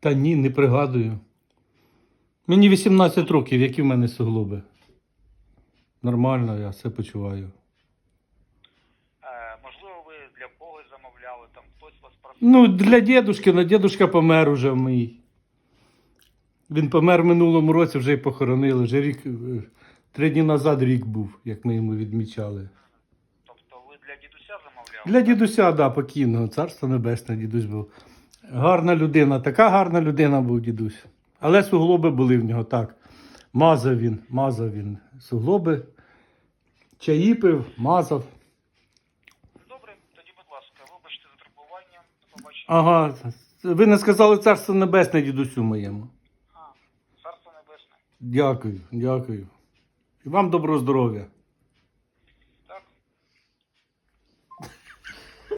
Та ні, не пригадую. Мені 18 років, які в мене суглоби. Нормально, я все почуваю. Е, можливо, ви для когось замовляли, там хтось вас просив. Ну, для дідушки, але дідушка помер уже мій. Він помер в минулому році, вже й похоронили. Вже рік, е, три дні назад рік був, як ми йому відмічали. Тобто ви для дідуся замовляли? Для дідуся, да, покійного, царство небесне, дідусь був. Гарна людина, така гарна людина був дідусь. Але суглоби були в нього так. Мазав він, мазав він суглоби, чаї пив, мазав. Добре, тоді, будь ласка, вибачте за турбування. Побачення. Ага, ви не сказали царство небесне дідусю моєму. А, царство небесне. Дякую, дякую. І вам доброго здоров'я.